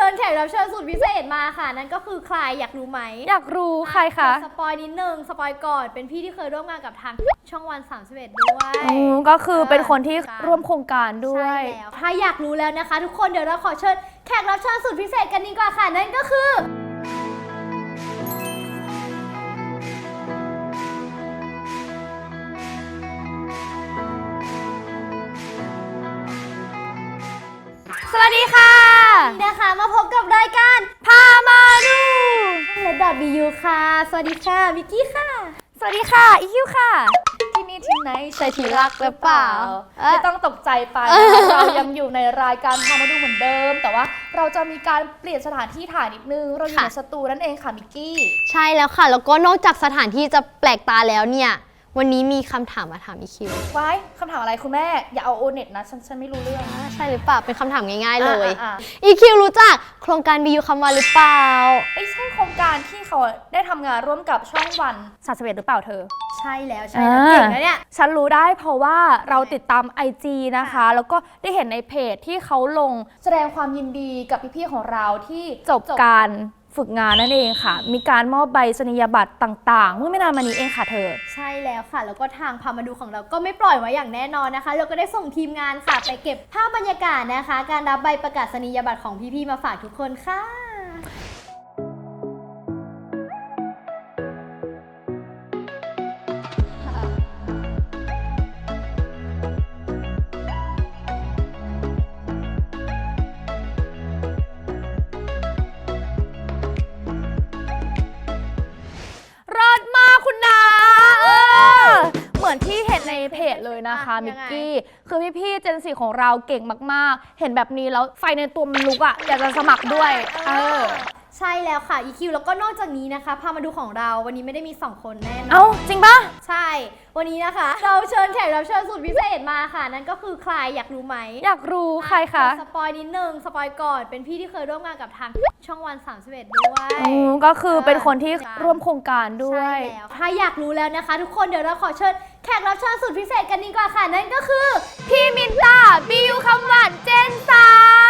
ชิญแขกรับเชิญสุดพิเศษมาค่ะ นั่นก็คือใครอยากรู้ไหมอยากรู้ใครคะ สปอยนิดนึงสปอยก่อนเป็นพี่ที่เคยร่วมงานกับทางช่องวัน31ด้วยอืมก็คือเป็นคนที่ร่วมโครงการด้วย ใช่แล้วถ้าอยากรู้แล้วนะคะ ทุกคนเดี๋ยวเราขอเชิญแขกรับเชิญสุดพิเศษกันดีกว่าค่ะ นั่นก็คือ สวัสดีค่ะ นี่นะคะมาพบกับรายการพามาดูเลดดอทบียูค่ะ สวัสดีค่ะมิกกี้ค่ะ สวัสดีค่ะอีคิวค่ะ ที่นี่ที่ไหนใช่ที่รักหรือเปล่าเอ๊ะไม่ต้องตกใจไปนะคะเรายังอยู่ในรายการพามาดูเหมือนเดิม แต่ว่าเราจะมีการเปลี่ยนสถานที่ถ่ายนิดนึง เราอยู่ค่ะในสตูนั่นเองค่ะมิกกี้ ใช่แล้วค่ะ แล้วก็นอกจากสถานที่จะแปลกตาแล้วเนี่ย วันนี้มีคำถามมาถามอีคิวไว้คำถามอะไรคุณแม่ อย่าเอาโอเน็ตนะฉันฉันไม่รู้เรื่อง อ่าใช่หรือเปล่า เป็นคำถามง่ายๆเลยอะอะอีคิวรู้จักโครงการบียูคำว่าหรือเปล่า ไอ้ยใช่โครงการที่เขาได้ทำงานร่วมกับช่องวันสาสเวหรือเปล่าเธอ ใช่แล้วใช่แล้วเก่งนะเนี่ย ฉันรู้ได้เพราะว่าเราติดตาม IG นะคะ แล้วก็ได้เห็นในเพจที่เขาลงแสดงความยินดีกับพี่ๆของเราที่จบการ ฝึกงานนั่นเองค่ะ มีการมอบใบสนิยบัตรต่างๆ เมื่อไม่นานมานี้เองค่ะเธอ ใช่แล้วค่ะ แล้วก็ทางพามาดูของเราก็ไม่ปล่อยไว้อย่างแน่นอนนะคะ เราก็ได้ส่งทีมงานค่ะ ไปเก็บภาพบรรยากาศนะคะ การรับใบประกาศนียบัตรของพี่ๆมาฝากทุกคนค่ะ เพจเลยนะคะอะมิยักงไง กี้ คือพี่ๆเจนสีของเราเก่งมากๆ เห็นแบบนี้แล้วไฟในตัวมันลุกอะอยากจะสมัครด้วยเออใช่แล้วค่ะ EQ แล้วก็นอกจากนี้นะคะ พามาดูของเราวันนี้ไม่ได้มี 2 คนแน่นอน เอ้าจริงปะ ใช่ วันนี้นะคะ เราเชิญแขกรับเชิญสุดพิเศษมาค่ะ นั่นก็คือใครอยากรู้ไหมอยากรู้ใครคะสปอยนิดนึง สปอยก่อน เป็นพี่ที่เคยร่วมงานกับทางช่องวัน 31 ด้วย อืมก็คือเป็นคนที่ร่วมโครงการด้วย ใช่แล้วถ้าอยากรู้แล้วนะคะ ทุกคนเดี๋ยวเราขอเชิญแขกรับเชิญสุดพิเศษกันดีกว่าค่ะ นั่นก็คือ พี่มินตาบิวคำหวานเจนสาม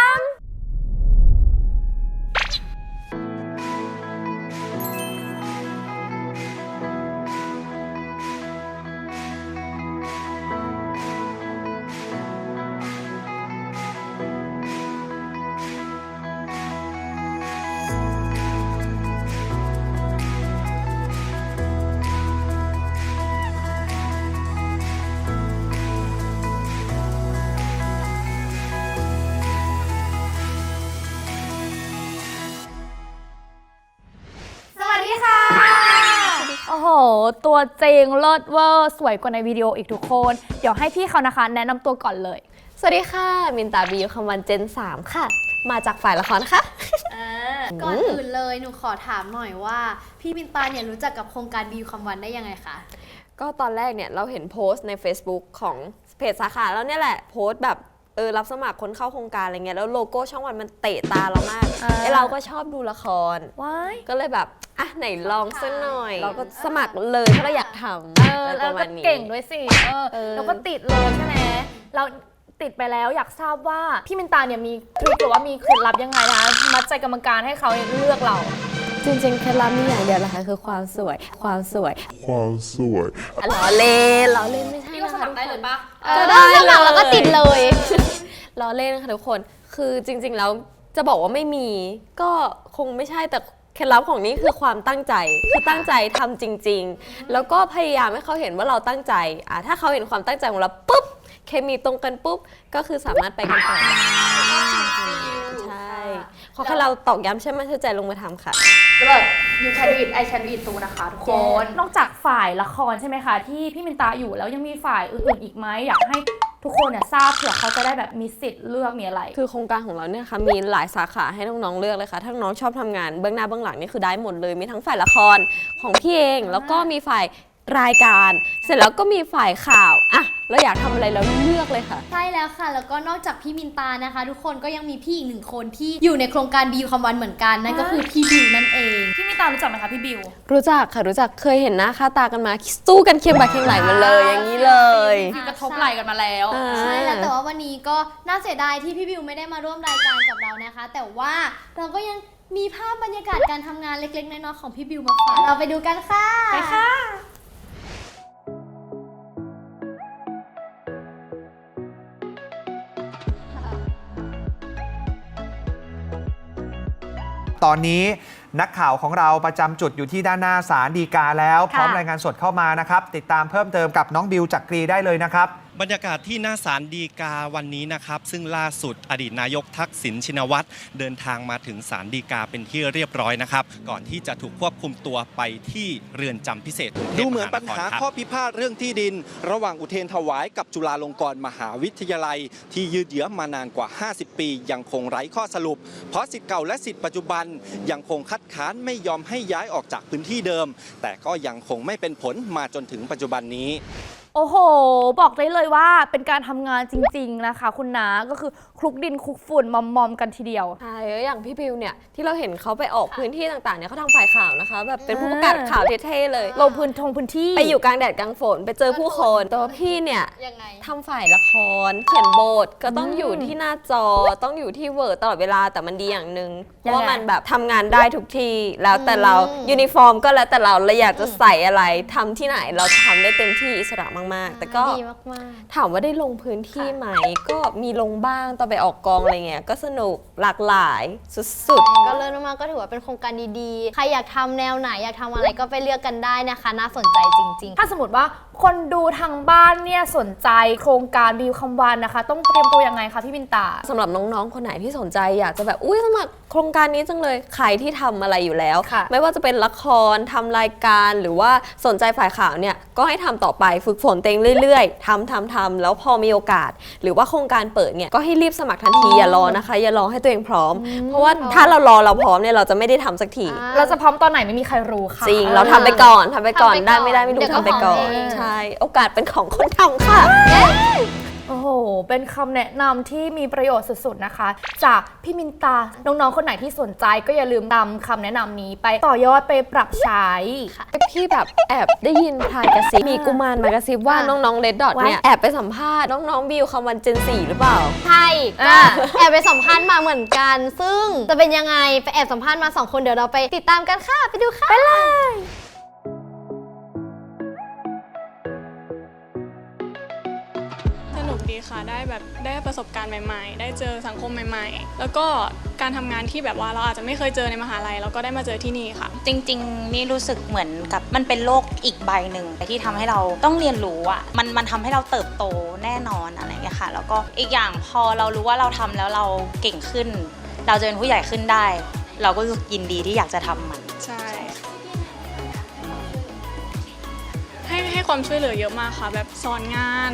ตัวจริงเลิศเวอร์สวยกว่าในวิดีโออีกทุกคน เดี๋ยวให้พี่เขานะคะ แนะนำตัวก่อนเลย สวัสดีค่ะ มินตาบียูคำวันเจน 3 ค่ะ มาจากฝ่ายละครค่ะก่อนอื่นเลยหนูขอถามหน่อยว่า พี่มินตาเนี่ยรู้จักกับโครงการบิวคำวันได้ยังไงคะ ก็ตอนแรกเนี่ยเราเห็นโพสต์ใน Facebook ของเพจสาขาแล้วเนี่ยแหละโพสต์แบบเออรับสมัครคนเข้าโครงการอะไรเงี้ยแล้วโลโก้ช่องวันมันเตะตาเรามากอ่าไอเราก็ชอบดูละคร ว้าย ก็เลยแบบ อะไหนลองสักหน่อย เราก็สมัครเลยเพราะเราอยากทำเอออะไรแล้วประก็มาณนี้เก่งด้วยสิเออเออ แล้วก็ติดเลยใช่ไหมเราติดไปแล้วอยากทราบว่าพี่มินตาเนี่ยมีทริคหรือว่ามีเคล็ดลับยังไงนะคะมัดใจกรรมการให้เขาเนี่ยเลือกเรา จริงๆเคล็ดลับมีอย่างเดียวแหละค่ะคือความสวย ความสวย ความสวยล้อเล่นล้อเล่นไม่ใช่พี่ก็สนะคะมัครได้เลยปะก็ได้สมัครแล้วก็ติดเลยล้อเล่นค่ะทุกคน คือจริง ๆ แล้วจะบอกว่าไม่มี ก็คงไม่ใช่แต่ เคล็ดลับของนี้คือความตั้งใจ คือตั้งใจทำจริง ๆ แล้วก็พยายามให้เขาเห็นว่าเราตั้งใจอะถ้าเขาเห็นความตั้งใจของเราปุ๊บ เคมีตรงกันปุ๊บ ก็คือสามารถไปกันต่อได้ใช่ขอแค่เราตอกย้ำใช่ไหมเชื่อใจลงมือทำค่ะ เลิศ you can do it I can do it ตูนะคะทุกคน นอกจากฝ่ายละครใช่ไหมคะ ที่พี่มินตาอยู่แล้วยังมีฝ่ายอื่นๆอีกไหมอยากให้ ทุกคนเนี่ยทราบเผื่อเขาจะได้แบบมีสิทธิ์เลือกมีอะไร คือโครงการของเราเนี่ยค่ะมีหลายสาขาให้น้องๆเลือกเลยค่ะ ถ้าน้องชอบทำงานเบื้องหน้าเบื้องหลังนี่คือได้หมดเลย มีทั้งฝ่ายละครของพี่เอง แล้วก็มีฝ่ายรายการ เสร็จแล้วก็มีฝ่ายข่าว อะ เราอยากทำอะไรเราเลือกเลยค่ะ ใช่แล้วค่ะ แล้วก็นอกจากพี่มินตานะคะ ทุกคนก็ยังมีพี่อีกหนึ่งคนที่อยู่ในโครงการบิวคำวันเหมือนกันนั่นก็คือพี่บิวนั่นเองพี่มิตารู้จักไหมคะพี่บิวรู้จักค่ะรู้จักเคยเห็นหน้าค่าตากันมาสู้กันเคียงบ่าเคียงไหลมาเลย อย่างนี้เลยพี่กระทบไหล่กันมาแล้วอ่าใช่แล้วแต่ว่าวันนี้ก็น่าเสียดายที่พี่บิวไม่ได้มาร่วมรายการกับเรานะคะ แต่ว่าเราก็ยังมีภาพบรรยากาศการทำงานเล็กๆน้อยๆของพี่บิวมาฝากเราไปดูกันค่ะไปค่ะ ตอนนี้นักข่าวของเราประจำจุดอยู่ที่ด้านหน้าศาลดีกาแล้ว พร้อมรายงานสดเข้ามานะครับ ติดตามเพิ่มเติมกับน้องบิวจักรีได้เลยนะครับ บรรยากาศที่หน้าศาลฎีกาวันนี้นะครับ ซึ่งล่าสุดอดีตนายกทักษิณชินวัตรเดินทางมาถึงศาลฎีกาเป็นที่เรียบร้อยนะครับ ก่อนที่จะถูกควบคุมตัวไปที่เรือนจำพิเศษกรุงเทดูเหมือนปัญหาข้อพิพาทเรื่องที่ดิน ระหว่างอุเทนถวายกับจุฬาลงกรณ์มหาวิทยาลัย ที่ยืดเยื้อมานานกว่า 50 ปี ยังคงไร้ข้อสรุป เพราะสิทธิ์เก่าและสิทธิ์ปัจจุบันยังคงคัดค้านไม่ยอมให้ย้ายออกจากพื้นที่เดิม แต่ก็ยังคงไม่เป็นผลมาจนถึงปัจจุบันนี้ โอ้โห บอกได้เลยว่าเป็นการทำงานจริง ๆ นะคะ คุณนาก็คือคลุกดินคลุกฝุ่นมอมๆกันทีเดียว ใช่แล้วอย่างพี่บิวเนี่ยที่เราเห็นเขาไปออกพื้นที่ต่างๆเนี่ยเขาทำฝ่ายข่าวนะคะแบบเป็นผู้ประกาศข่าวเท่ๆเลย ลงพื้นทงพื้นที่ ไปอยู่กลางแดดกลางฝนไปเจอผู้คนตัวพี่เนี่ยยังไง ทำฝ่ายละคร เขียนบทก็ต้องอยู่ที่หน้าจอต้องอยู่ที่เวิร์ดตลอดเวลาแต่มันดีอย่างหนึ่งเพยังไง ราะว่ามันแบบทำงานได้ทุกที่แล้วแต่เราอืมยูนิฟอร์มก็แล้วแต่เราเราอยากจะใส่อะไรทำที่ไหนเราทำได้เต็มที่อิสระมาก ๆ แต่ก็ดีมาก ถามว่าได้ลงพื้นที่ไหม ก็มีลงบ้างตอนไปออกกองอะไรเงี้ยก็สนุกหลากหลายสุด ๆ ก็เลื่อนมาก็ถือว่าเป็นโครงการดีๆ ใครอยากทำแนวไหนอยากทำอะไรก็ไปเลือกกันได้นะคะ น่าสนใจจริง ๆ ถ้าสมมติว่า คนดูทางบ้านเนี่ยสนใจโครงการบิวคำวันนะคะ ต้องเตรียมตัวยังไงคะพี่มินตาๆสำหรับน้องๆ คนไหนที่สนใจอยากจะแบบ อุ้ยสมัครโครงการนี้จังเลยใครที่ทำอะไรอยู่แล้ว ค่ะ ไม่ว่าจะเป็นละครทำรายการหรือว่าสนใจฝ่ายข่าวเนี่ย ก็ให้ทำต่อไปฝึกฝนเต็งเรื่อยๆทำทำทำแล้วพอมีโอกาส หรือว่าโครงการเปิดเนี่ยก็ให้รีบสมัครทันทีอย่ารอนะคะ อย่ารอให้ตัวเองพร้อม เพราะว่าถ้าเรารอเราพร้อมเนี่ยเราจะไม่ได้ทำสักทีอ่าเราจะพร้อมตอนไหนไม่มีใครรู้ค่ะ จริงเราทำไปก่อนทำไปก่อนทำไปก่อนได้ไม่ได้ไม่รู้เดี๋ยวก็ทำไปก่อนของเอง ใช่โอกาสเป็นของคนทำค่ะ โอ้โห เป็นคำแนะนำที่มีประโยชน์สุดๆนะคะ จากพี่มินตา น้องๆ คนไหนที่สนใจก็อย่าลืมนำคำแนะนำนี้ไปต่อยอดไปปรับใช้ พี่แบบแอบได้ยินพายกระซิบมีกุมารมากระซิบว่าอะน้องๆเลดดอทเนี่ยแอบไปสัมภาษณ์น้องๆบิวคำวันเจนสี่หรือเปล่า ใช่ก็แอบไปสัมภาษณ์มาเหมือนกัน ซึ่งจะเป็นยังไงไปแอบสัมภาษณ์มาสองคนเดี๋ยวเราไปติดตามกันค่ะ ไปดูค่ะ ไปเลย ได้แบบได้ประสบการณ์ใหม่ๆ ได้เจอสังคมใหม่ๆ แล้วก็การทำงานที่แบบว่าเราอาจจะไม่เคยเจอในมหาลัยเราก็ได้มาเจอที่นี่ค่ะ จริง ๆ นี่รู้สึกเหมือนกับมันเป็นโลกอีกใบหนึ่งที่ทำให้เราต้องเรียนรู้อะมันมันทำให้เราเติบโตแน่นอนอะไรอย่างเงี้ยค่ะ แล้วก็อีกอย่างพอเรารู้ว่าเราทำแล้วเราเก่งขึ้น เราจะเป็นผู้ใหญ่ขึ้นได้ เราก็ยินดีที่อยากจะทำมัน ใช่ให้ให้ความช่วยเหลือเยอะมากค่ะ แบบสอนงาน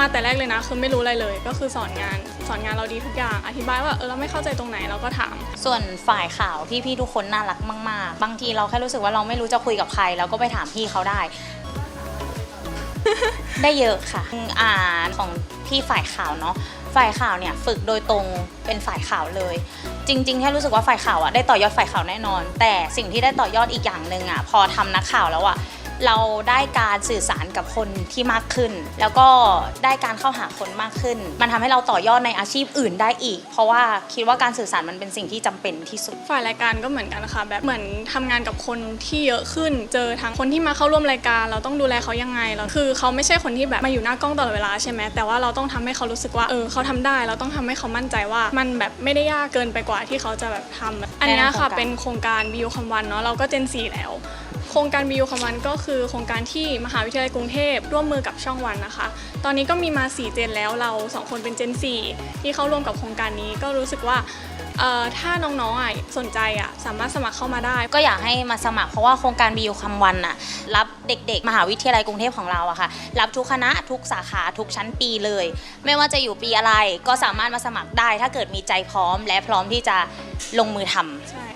มาแต่แรกเลยนะ คือไม่รู้อะไรเลย ก็คือสอนงานสอนงานเราดีทุกอย่างอธิบายว่าเออเราไม่เข้าใจตรงไหนเราก็ถาม ส่วนฝ่ายข่าวพี่ๆทุกคนน่ารักมาก ๆ บางทีเราแค่รู้สึกว่าเราไม่รู้จะคุยกับใครเราก็ไปถามพี่เขาได้ ได้เยอะค่ะอ่านของพี่ฝ่ายข่าวเนาะฝ่ายข่าวเนี่ยฝึกโดยตรงเป็นฝ่ายข่าวเลย จริงๆแค่รู้สึกว่าฝ่ายข่าวอะได้ต่อยอดฝ่ายข่าวแน่นอน แต่สิ่งที่ได้ต่อยอดอีกอย่างหนึ่งอะพอทำนักข่าวแล้วอะ เราได้การสื่อสารกับคนที่มากขึ้น แล้วก็ได้การเข้าหาคนมากขึ้น มันทำให้เราต่อยอดในอาชีพอื่นได้อีก เพราะว่าคิดว่าการสื่อสารมันเป็นสิ่งที่จำเป็นที่สุด ฝ่ายรายการก็เหมือนกันค่ะแบบเหมือนทำงานกับคนที่เยอะขึ้น เจอทั้งคนที่มาเข้าร่วมรายการ เราต้องดูแลเขายังไงแล้วคือเขาไม่ใช่คนที่แบบมาอยู่หน้ากล้องตลอดเวลาใช่ไหมแต่ว่าเราต้องทำให้เขารู้สึกว่าเออเขาทำได้ เราต้องทำให้เขามั่นใจว่า มันแบบไม่ได้ยากเกินไปกว่าที่เขาจะแบบทำอันเนี้ยค่ะแนะนำโครงการเป็นโครงการบิวคำวันเนาะเราก็เจนสี่แล้ว โครงการบิวคำวันก็คือโครงการที่มหาวิทยาลัยกรุงเทพร่วมมือกับช่องวันนะคะ ตอนนี้ก็มีมา 4 เจนแล้วเราสองคนเป็นเจน 4 ที่เข้าร่วมกับโครงการนี้ก็รู้สึกว่าเอ่อถ้าน้องๆอะสนใจอะสามารถสมัครเข้ามาได้ ก็อยากให้มาสมัครเพราะว่าโครงการบิวคำวันน่ะรับเด็กๆ มหาวิทยาลัยกรุงเทพของเราอะค่ะ รับทุกคณะทุกสาขาทุกชั้นปีเลย ไม่ว่าจะอยู่ปีอะไรก็สามารถมาสมัครได้ ถ้าเกิดมีใจพร้อมและพร้อมที่จะลงมือทำใช่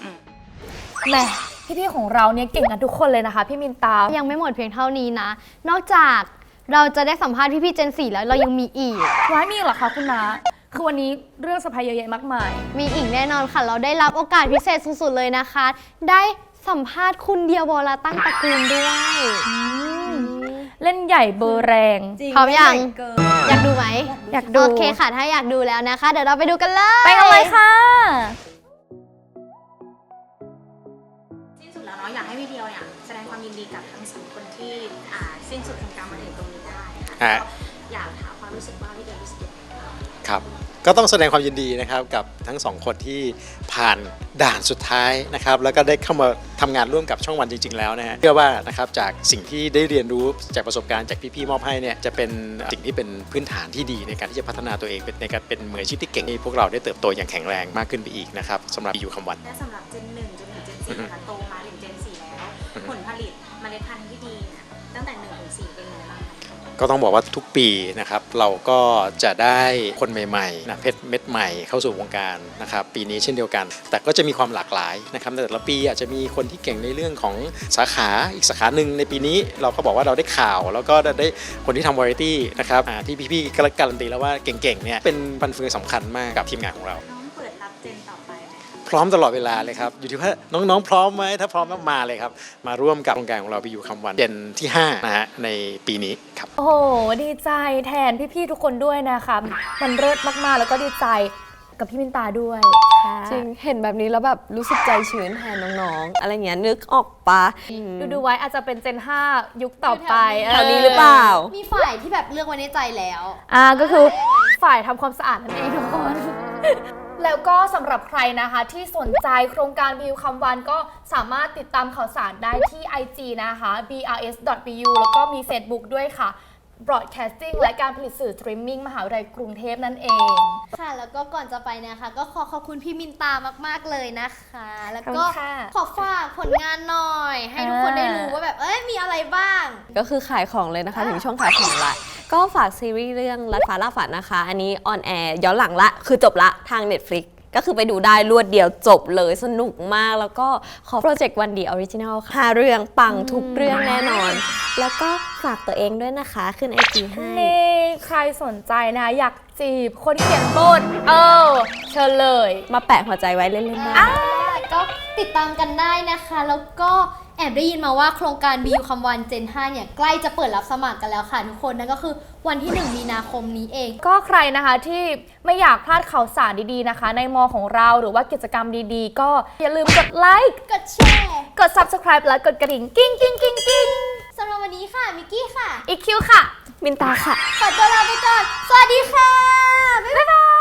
แหม พี่ๆของเราเนี่ยเก่งกันทุกคนเลยนะคะ พี่มินตา ยังไม่หมดเพียงเท่านี้นะ นอกจากเราจะได้สัมภาษณ์พี่ๆเจน4แล้วเรายังมีอีก ว้ายมีเหรอคะคุณนาคือวันนี้เรื่องสะพายเยอะแยะมากมาย มีอีกแน่นอนค่ะ เราได้รับโอกาสพิเศษสุดๆเลยนะคะ ได้สัมภาษณ์คุณเดียววรตั้งตระกูลด้วยเล่นใหญ่เบอร์แรงพร้อมยังอยากดูไหมอยากดู โอเคค่ะ ถ้าอยากดูแล้วนะคะ เดี๋ยวเราไปดูกันเลย ไปกันเลยค่ะ ฮะก็อยากถามความรู้สึกว่าพี่เดียวรู้สึกยังไงบ้างครับ ก็ต้องแสดงความยินดีนะครับกับทั้งสองคนที่ผ่านด่านสุดท้ายนะครับ แล้วก็ได้เข้ามาทำงานร่วมกับช่องวันจริง ๆ แล้วนะฮะเชื่อว่านะครับจากสิ่งที่ได้เรียนรู้จากประสบการณ์จากพี่ๆมอบให้เนี่ยจะเป็นสิ่งที่เป็นพื้นฐานที่ดีในการที่จะพัฒนาตัวเองเป็นในการเป็นมืออาชีพที่เก่งให้พวกเราได้เติบโตอย่างแข็งแรงมากขึ้นไปอีกนะครับสำหรับอยู่คำวัน และสำหรับเจนหนึ่งจนถึงเจนสี่นะคะโตมาถึงเจนสี่แล้ว ผลผลิตเมล็ดพันธุ์ ก็ต้องบอกว่าทุกปีนะครับเราก็จะได้คนใหม่ๆนะเพชรเม็ดใหม่เข้าสู่วงการนะครับปีนี้เช่นเดียวกัน แต่ก็จะมีความหลากหลายนะครับแต่ละปีอาจจะมีคนที่เก่งในเรื่องของสาขาอีกสาขาหนึ่งในปีนี้เราก็บอกว่าเราได้ข่าว แล้วก็ได้คนที่ทำวาไรตี้นะครับที่พี่ๆการันตีแล้วว่าเก่งๆเนี่ยเป็นฟันเฟืองสำคัญมากกับทีมงานของเราน้องเปิดรับเจนต ร้อมตลอดเวลาเลยครับ อยู่ที่ว่าน้องๆ พร้อมไหมถ้าพร้อมต้องมาเลยครับ มาร่วมกับโครงการของเราไปอยู่คำวันเจนที่5นะฮะในปีนี้ครับ โอ้โห ดีใจแทนพี่ๆทุกคนด้วยนะคะมันเลิศมากๆ แล้วก็ดีใจกับพี่มินตาด้วยค่ะจริง เห็นแบบนี้แล้วแบบรู้สึกใจชื้นแทนน้องๆ อะไรเงี้ยนึกออกปะดูดูๆไว้อาจจะเป็นเจน 5 ยุคต่อไปแถวนี้หรือเปล่า มีฝ่ายที่แบบเลือกไว้ในใจแล้ว อ่าก็คือฝ่ายทำความสะอาดนั่นเองทุกคน แล้วก็สำหรับใครนะคะที่สนใจโครงการบิวคำวันก็สามารถติดตามข่าวสารได้ที่ IG นะคะ brs.bu แล้วก็มี Facebook ด้วยค่ะ broadcasting และการผลิตสื่อสตรีมมิ่งมหาวิทยาลัยกรุงเทพนั่นเอง ค่ะ แล้วก็ก่อนจะไปนะคะ ก็ขอขอบคุณพี่มินตามาก ๆ เลยนะคะ แล้วขอบคุก็ณค่ะ ขอฝากผลงานหน่อย ให้ทุกคนอ่าได้รู้ว่าแบบ เอ้ย มีอะไรบ้าง ก็คือขายของเลยนะคะ ถึงช่วงขายของละ ก็ฝากซีรีส์เรื่องรัดฟ้าล่าฝันนะคะ อันนี้ออนแอร์ย้อนหลังละ คือจบละทาง Netflix ก็คือไปดูได้รวดเดียวจบเลยสนุกมากแล้วก็ขอโปรเจกต์วันดีออริจินัลค่ะห้าเรื่องปังทุกเรื่องแน่นอน แล้วก็ฝากตัวเองด้วยนะคะ ขึ้นไอจีให้ นี่ใครสนใจนะ อยากจีบคนเขียนบทเออเชิญเลย มาแปะหัวใจไว้เล่นๆได้ก็ติดตามกันได้นะคะ แล้วก็ แอบได้ยินมาว่าโครงการ BU คำวัน Gen 5 เนี่ย ใกล้จะเปิดรับสมัครกันแล้วค่ะทุกคน นั่นก็คือวันที่ 1 มีนาคมนี้เอง ก็ใครนะคะที่ไม่อยากพลาดข่าวสารดีๆนะคะ ในมอของเราหรือว่ากิจกรรมดีๆ ก็อย่าลืมกดไลค์กดแชร์กด subscribe และกดกระดิ่งกิ้งกิ้งกิ้งกิ้งสำหรับวันนี้ค่ะ มิกกี้ค่ะอีกคิวค่ะ มินตาค่ะ ขอตัวลาไปก่อน สวัสดีค่ะ บ๊ายบาย